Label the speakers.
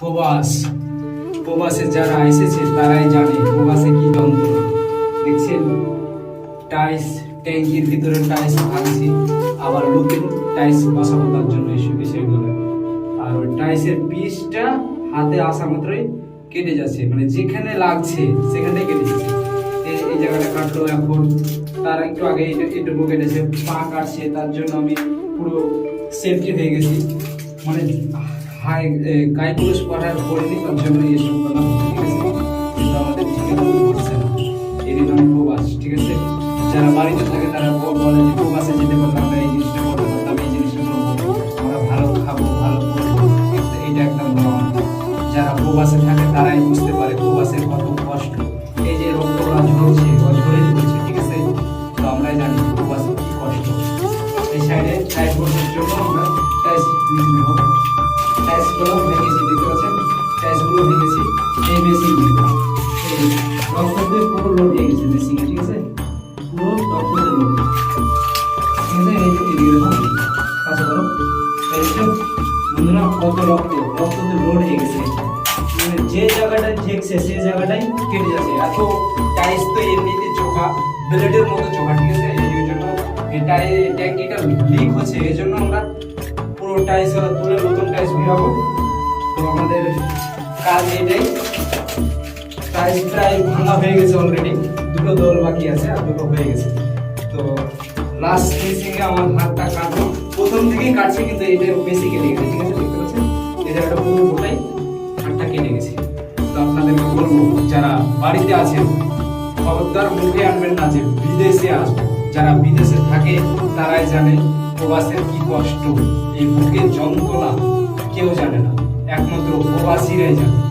Speaker 1: প্রবাস প্রবাসে যারা এসেছে, তারাই জানে প্রবাসে কি যন্ত্রণা দেখছেন? টাইস ট্যাঙ্কির ভিতরে টাইস ভাঙছি, আবার লোকের টাইস বসাবো তার জন্য এসব বিষয়গুলো আর ওই টাইসের পিসটা হাতে আসা মাত্রই কেটে যাচ্ছে। মানে যেখানে লাগছে সেখানে কেটে যাচ্ছে। এই- জায়গাটা কাটলো এখন। তার একটু আগে এটা- এটুকু কেটেছে। পা কাটছে তার জন্য আমি পুরো সেফটি হয়ে গেছি। মানে হাই গায়ে পুরুষ পাঠার করিনি তার আমি প্রবাস ঠিক আছে যারা বাড়িতে থাকে তারা বলে যে প্রবাসে যেতে পারতাম আমরা এই জিনিসটা করতে পারতাম এই জিনিসটা করব। আমরা ভালো খাব, ভালো করব কিন্তু এইটা একদম নয় যারা প্রবাসে থাকে, তারাই বুঝতে পারে প্রবাসের কত কষ্ট। এই যে রক্তগুলো ঝরছে ঝরে ঝরছে, ঠিক আছে? তো আমরাই জানি প্রবাসে কি কষ্ট। এই সাইডে বসার জন্য রক্ত পুরো লোড হয়ে গেছে মেশিনে ঠিক আছে? পুরো রক্ত লোড কাছে যে বন্ধুরা, কত রক্ত রক্ত দিয়ে লোড হয়ে গেছে। মানে যে জায়গাটা ঠেকছে সেই জায়গাটাই কেটে যাচ্ছে। এত টাইস তো এমনিতে চোখা, ব্লেডের মতো চোখা, ঠিক আছে? এই জন্য ট্যাঙ্কিটা লিক হচ্ছে। এই জন্য আমরা পুরো টাইস তুলে নতুন টাইস ভিড়াবো তো আমাদের কাজ এটাই। ভাঙা হয়ে গেছে অলরেডি দুটো দল বাকি আছে আর দুটো হয়ে গেছে। তো লাস্ট আমার হাতটা কাটলো। প্রথম থেকেই কাটছে কিন্তু এটা ঠিক আছে, দেখতে পাচ্ছেন? পুরো গোটাই হাতটা কেটে গেছে। তো আপনাদেরকে বলব, যারা বাড়িতে আছেন, খবরদার মুখে আনবেন না যে বিদেশে আসব যারা বিদেশে থাকে, তারাই জানে প্রবাসের কি কষ্ট। এই বুকের যন্ত্রণা কেউ জানে না। একমাত্র প্রবাসীরাই জানে।